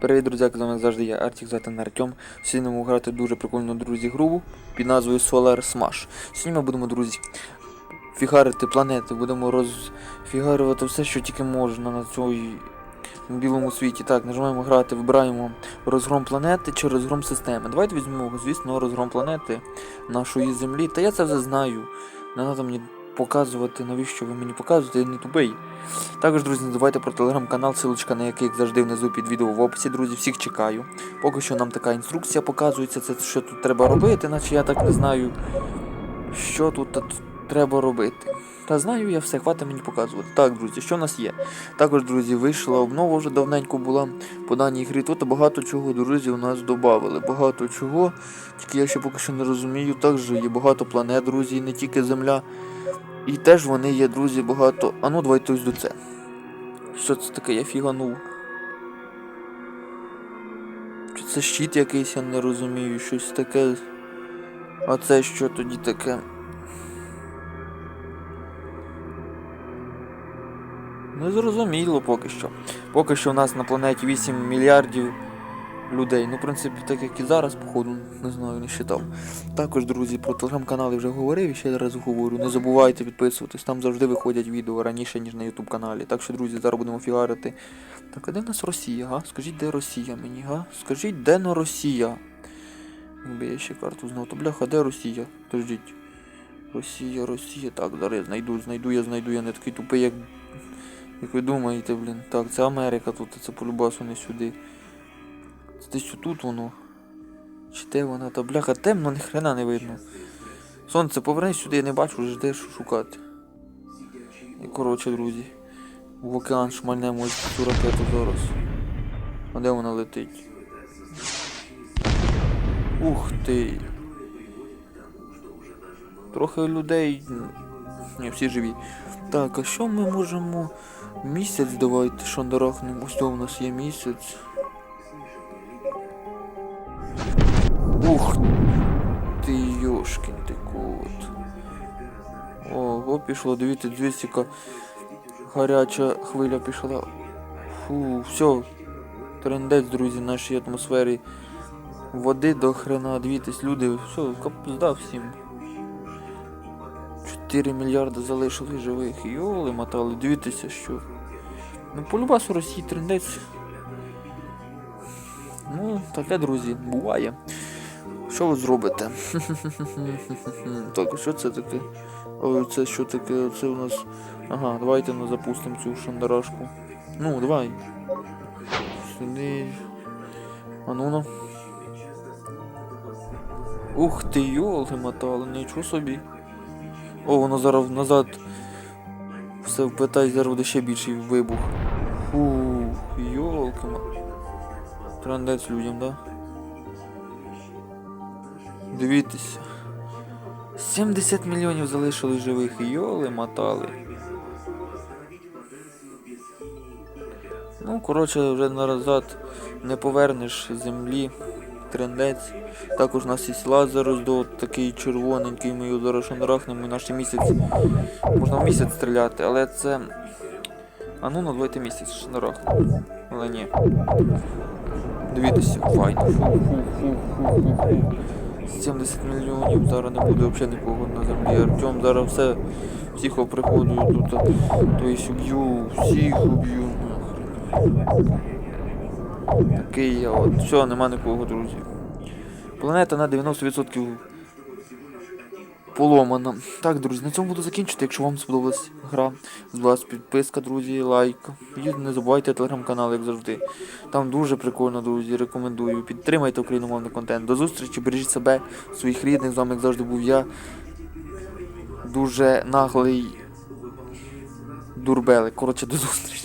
Привіт, друзі, як з вами завжди я Артік, звати Артем. Сьогодні ми грати дуже прикольну друзі гру під назвою Solar Smash. Сьогодні ми будемо, друзі, фігарити планети, будемо розфігарювати все, що тільки можна на цьому білому світі. Так, нажимаємо грати, вибираємо розгром планети чи розгром системи. Давайте візьмемо, звісно, розгром планети нашої землі. Та я це вже знаю. Не треба мені показувати, навіщо ви мені показуєте, я не тупий. Також, друзі, не забувайте про телеграм-канал, силочка на який як завжди внизу під відео в описі, друзі, всіх чекаю. Поки що нам така інструкція показується, це що тут треба робити, наче я так не знаю, що тут треба робити. Та знаю я все, хватить мені показувати. Так, друзі, що в нас є? Також, друзі, вийшла обнова вже давненько була по даній грі. Тут багато чого, друзі, у нас додали. Багато чого. Тільки я ще поки що не розумію. Також є багато планет, друзі, і не тільки Земля. І теж вони є, друзі, багато. А ну давайте ось до це. Що це таке? Я фіганув. Чи це щит якийсь, я не розумію, щось таке. А це що тоді таке? Незрозуміло поки що. Поки що у нас на планеті 8 мільярдів людей. Ну, в принципі, так як і зараз, походу, не знаю, не считав. Також, друзі, про телеграм-канали вже говорив і ще раз говорю. Не забувайте підписуватись, там завжди виходять відео раніше, ніж на ютуб каналі. Так що, друзі, зараз будемо фігарити. Так, а де в нас Росія, га? Скажіть, де Росія мені, га? Скажіть, де на Росія? Якби я ще карту знав, то бляха, де Росія? Подождіть. Росія, Росія. Так, зараз я знайду, знайду, я знайду, я не такий тупий, як. Як ви думаєте, блін. Так, це Америка тут, це полюбасу не сюди. Десь тут воно. Чи де вона? Та бляха темно, ні хрена не видно. Сонце, повернись сюди, я не бачу, вже де що шукати. І коротше, друзі. В океан шмальнемо цю ракету зараз. А де вона летить? Ух ти. Трохи людей. Ні, всі живі. Так, а що ми можемо. Місяць давайте шандарахнемо. Ось у нас є місяць. Ух ти, йошкін ти кот. Ого, пішло, дивіться, дивіться, гаряча хвиля пішла. Фу, все. Трендець, друзі, нашій атмосфері. Води до хрена, дивіться, люди, все, капзда всім. 4 мільярди залишили живих. Йоли мотали, дивіться, що. Ну, полюбас у Росії трендець. Ну, таке, друзі, буває. Що ви зробите? так, що це таке? Ой, це що таке? Це у нас. Ага, давайте ну, запустимо цю шандарашку. Ну, давай. Сюди. А ну ну. Ух ти, йолки мотали, нічого собі. О, воно зараз назад. Все впитає, зараз буде ще більший вибух. Фух, йолки. Трандець людям, да? Дивіться. 70 мільйонів залишили живих. Йоли мотали. Ну, коротше, вже назад не повернеш землі. Трендець. Також у нас є лазер до такий червоненький, ми його зараз шанрахнемо і наш місяць. Можна в місяць стріляти, але це. А ну, ну давайте місяць шанрахнемо. Але ні. Дивіться, файно. Фу-фу-фу-фу-фу-фу. 70 мільйонів, зараз не буде взагалі нікого на землі. Артем зараз все, всіх оприходую тут, то есть уб'ю, всіх уб'ю. Такий я от. Все, нема нікого, друзі. Планета на 90% поломана. Так, друзі, на цьому буду закінчити. Якщо вам сподобалась гра, з вас підписка, друзі, лайк. І не забувайте телеграм-канал, як завжди. Там дуже прикольно, друзі, рекомендую. Підтримайте україномовний контент. До зустрічі, бережіть себе, своїх рідних. З вами як завжди був я. Дуже наглий дурбелик. Коротше, до зустрічі.